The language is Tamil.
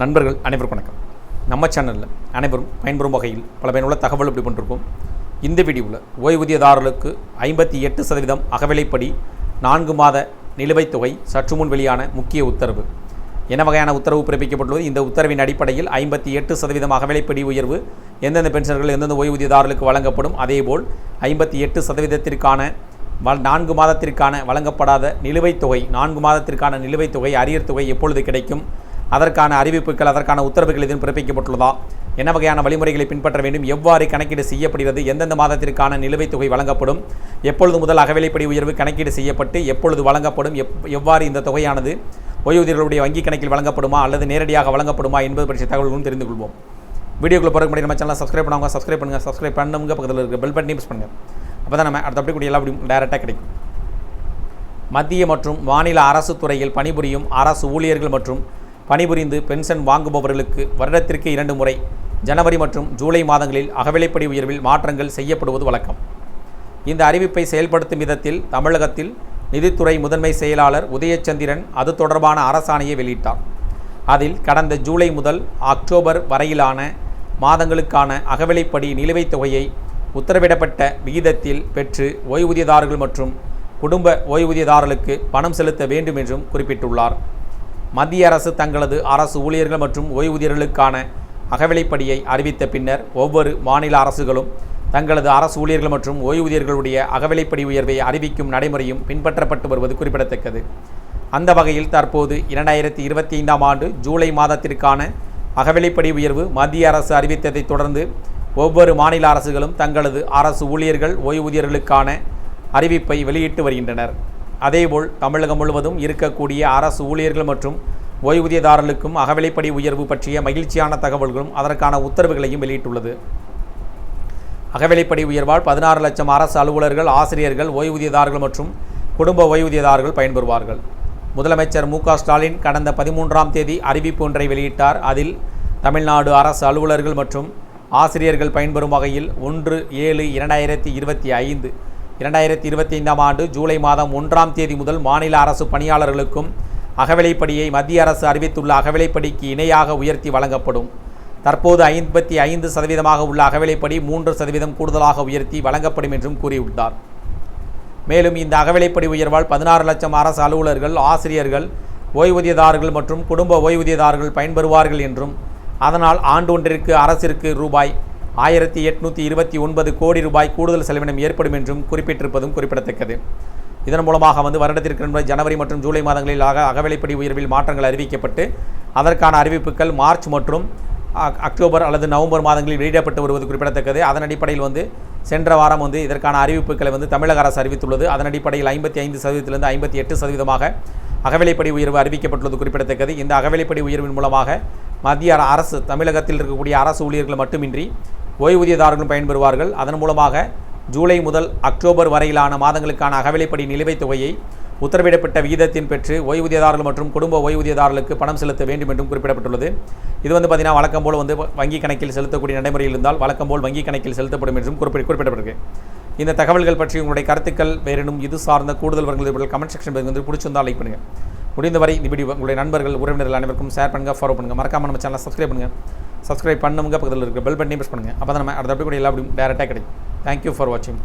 நண்பர்கள் அனைவருக்கும் வணக்கம். நம்ம சேனலில் அனைவரும் பயன்பெறும் வகையில் பல பயனுள்ள தகவல் இப்படி பண்ணிருக்கோம் இந்த வீடியோவில் ஓய்வூதியதாரர்களுக்கு ஐம்பத்தி எட்டு சதவீதம் அகவிலைப்படி நான்கு மாத நிலுவைத் தொகை சற்று முன் வெளியான முக்கிய உத்தரவு. என்ன வகையான உத்தரவு பிறப்பிக்கப்பட்டுள்ளது? இந்த உத்தரவின் அடிப்படையில் ஐம்பத்தி எட்டு சதவீதம் அகவிலைப்படி உயர்வு எந்தெந்த பென்ஷன்கள் எந்தெந்த ஓய்வூதியதாரர்களுக்கு வழங்கப்படும்? அதேபோல் ஐம்பத்தி எட்டு சதவீதத்திற்கான வ நான்கு மாதத்திற்கான வழங்கப்படாத நிலுவைத் தொகை நான்கு மாதத்திற்கான நிலுவைத் தொகை அரியர் தொகை எப்பொழுது கிடைக்கும்? அதற்கான அறிவிப்புகள் அதற்கான உத்தரவுகள் எதுவும் பிறப்பிக்கப்பட்டுள்ளதா? என்ன வகையான வழிமுறைகளை பின்பற்ற வேண்டும்? எவ்வாறு கணக்கீடு செய்யப்படுகிறது? எந்தெந்த மாதத்திற்கான நிலுவைத் தொகை வழங்கப்படும்? எப்பொழுது முதல் அகவிலைப்படி உயர்வு கணக்கீடு செய்யப்பட்டு எப்பொழுது வழங்கப்படும்? எப் எவ்வாறு இந்த தொகையானது ஓய்வூதியர்களுடைய வங்கி கணக்கில் வழங்கப்படுமா? அல்லது நேரடியாக வழங்கப்படுமா? என்பது பற்றிய தகவல்களும் தெரிந்து கொள்வோம். வீடியோக்குள்ள போகிற முன்னாடி நம்ம சேனலை சப்ஸ்கிரைப் பண்ணுவாங்க சப்ஸ்கிரைப் பண்ணுங்கள் சப்ஸ்கிரைப் பண்ணுங்க. பக்கத்தில் இருக்க பெல் பட்டனையும் ப்ரெஸ் பண்ணுங்கள் அப்போ தான் நம்ம அடுத்த அப்படி கூடிய எல்லா டேரெக்டாக கிடைக்கும். மத்திய மற்றும் மாநில அரசு துறையில் பணிபுரியும் அரசு ஊழியர்கள் மற்றும் பணிபுரிந்து பென்ஷன் வாங்குபவர்களுக்கு வருடத்திற்கு இரண்டு முறை ஜனவரி மற்றும் ஜூலை மாதங்களில் அகவிலைப்படி உயர்வில் மாற்றங்கள் செய்யப்படுவது வழக்கம். இந்த அறிவிப்பை செயல்படுத்தும் விதத்தில் தமிழகத்தில் நிதித்துறை முதன்மை செயலாளர் உதயச்சந்திரன் அது தொடர்பான அரசாணையை வெளியிட்டார். அதில் கடந்த ஜூலை முதல் அக்டோபர் வரையிலான மாதங்களுக்கான அகவிலைப்படி நிலுவைத் தொகையை உத்தரவிடப்பட்ட விகிதத்தில் பெற்று ஓய்வூதியதாரர்கள் மற்றும் குடும்ப ஓய்வூதியதாரர்களுக்கு பணம் செலுத்த வேண்டும் என்றும் குறிப்பிட்டுள்ளார். மத்திய அரசு தங்களது அரசு ஊழியர்கள் மற்றும் ஓய்வூதியர்களுக்கான அகவிலைப்படியை அறிவித்த பின்னர் ஒவ்வொரு மாநில அரசுகளும் தங்களது அரசு ஊழியர்கள் மற்றும் ஓய்வூதியர்களுடைய அகவிலைப்படி உயர்வை அறிவிக்கும் நடைமுறையும் பின்பற்றப்பட்டு வருவது குறிப்பிடத்தக்கது. அந்த வகையில் தற்போது இரண்டாயிரத்தி இருபத்தி ஐந்தாம் ஆண்டு ஜூலை மாதத்திற்கான அகவிலைப்படி உயர்வு மத்திய அரசு அறிவித்ததைத் தொடர்ந்து ஒவ்வொரு மாநில அரசுகளும் தங்களது அரசு ஊழியர்கள் ஓய்வூதியர்களுக்கான அறிவிப்பை வெளியிட்டு வருகின்றனர். அதேபோல் தமிழகம் முழுவதும் இருக்கக்கூடிய அரசு ஊழியர்கள் மற்றும் ஓய்வூதியதாரர்களுக்கும் அகவிலைப்படி உயர்வு பற்றிய மகிழ்ச்சியான தகவல்களும் அதற்கான உத்தரவுகளையும் வெளியிட்டுள்ளது. அகவிலைப்படி உயர்வால் பதினாறு லட்சம் அரசு அலுவலர்கள் ஆசிரியர்கள் ஓய்வூதியதாரர்கள் மற்றும் குடும்ப ஓய்வூதியதாரர்கள் பயன்பெறுவார்கள். முதலமைச்சர் மு ஸ்டாலின் கடந்த பதிமூன்றாம் தேதி அறிவிப்பு ஒன்றை வெளியிட்டார். அதில் தமிழ்நாடு அரசு அலுவலர்கள் மற்றும் ஆசிரியர்கள் பயன்பெறும் வகையில் ஒன்று ஏழு இரண்டாயிரத்தி இருபத்தி ஐந்து இரண்டாயிரத்தி இருபத்தி ஐந்தாம் ஆண்டு ஜூலை மாதம் ஒன்றாம் தேதி முதல் மாநில அரசு பணியாளர்களுக்கும் அகவிலைப்படியை மத்திய அரசு அறிவித்துள்ள அகவிலைப்படிக்கு இணையாக உயர்த்தி வழங்கப்படும். தற்போது ஐம்பத்தி ஐந்து சதவீதமாக உள்ள அகவிலைப்படி மூன்று சதவீதம் கூடுதலாக உயர்த்தி வழங்கப்படும் என்றும் கூறியுள்ளார். மேலும் இந்த அகவிலைப்படி உயர்வால் பதினாறு லட்சம் அரசு அலுவலர்கள் ஆசிரியர்கள் ஓய்வூதியதாரர்கள் மற்றும் குடும்ப ஓய்வூதியதாரர்கள் பயன்பெறுவார்கள் என்றும் அதனால் ஆண்டொன்றிற்கு அரசிற்கு ரூபாய் ஆயிரத்தி எட்நூற்றி இருபத்தி ஒன்பது கோடி ரூபாய் கூடுதல் செலவினம் ஏற்படும் என்றும் குறிப்பிட்டிருப்பதும் குறிப்பிடத்தக்கது. இதன் மூலமாக வந்து வருடத்திற்கு இரண்டு ஜனவரி மற்றும் ஜூலை மாதங்களில் ஆக அகவிலைப்படி உயர்வில் மாற்றங்கள் அறிவிக்கப்பட்டு அதற்கான அறிவிப்புகள் மார்ச் மற்றும் அக்டோபர் அல்லது நவம்பர் மாதங்களில் வெளியிடப்பட்டு வருவது குறிப்பிடத்தக்கது. அதன் அடிப்படையில் வந்து சென்ற வாரம் வந்து இதற்கான அறிவிப்புகளை வந்து தமிழக அரசு அறிவித்துள்ளது. அதன் அடிப்படையில் ஐம்பத்தி ஐந்து சதவீதத்திலிருந்து ஐம்பத்தி எட்டு சதவீதமாக அகவிலைப்படி உயர்வு அறிவிக்கப்பட்டுள்ளது குறிப்பிடத்தக்கது. இந்த அகவிலைப்படி உயர்வின் மூலமாக மத்திய அர- அரசு தமிழகத்தில் இருக்கக்கூடிய அரசு ஊழியர்கள் மட்டுமின்றி ஓய்வூதியதாரர்களும் பயன்பெறுவார்கள். அதன் மூலமாக ஜூலை முதல் அக்டோபர் வரையிலான மாதங்களுக்கான அகவிலைப்படி நிலுவைத் தொகையை உத்தரவிடப்பட்ட விகிதத்தின் பெற்று ஓய்வூதியதாரர்கள் மற்றும் குடும்ப ஓய்வூதியதாரர்களுக்கு பணம் செலுத்த வேண்டும் என்றும் குறிப்பிடப்பட்டுள்ளது. இது வந்து பார்த்தீங்கன்னா வழக்கம் போல் வந்து வங்கி கணக்கில் செலுத்தக்கூடிய நடைமுறையில் இருந்தால் வழக்கம் போல் வங்கி கணக்கில் செலுத்தப்படும் என்றும் குறிப்பிட குறிப்பிடப்பட்டிருக்கு. இந்த தகவல்கள் பற்றி உங்களுடைய கருத்துக்கள் வேறெனும் இது சார்ந்த கூடுதல் வரங்கள் கமெண்ட் செக்ஷன் வந்து பிடிச்சிருந்தால் லைக் பண்ணுங்கள் முடிந்தவரை இந்த வீடியோ உங்களுடைய நண்பர்கள் உறவினர்கள் அனைவருக்கும் ஷேர் பண்ணுங்கள் ஃபாலோ பண்ணுங்கள் மறக்காம நம்ம சேனலை சப்ஸ்கிரைப் பண்ணுங்கள் சப்ஸ்கிரைப் பண்ணுங்க பக்கத்தில் இருக்க பெல் பட்டனையும் ப்ரெஸ் பண்ணுங்கள் அப்போ தான் நம்ம அடுத்த அப்படி கூட எல்லா அப்படியும் டேரெக்டாக கிடைக்கும். தேங்க்யூ ஃபார் வாட்சிங்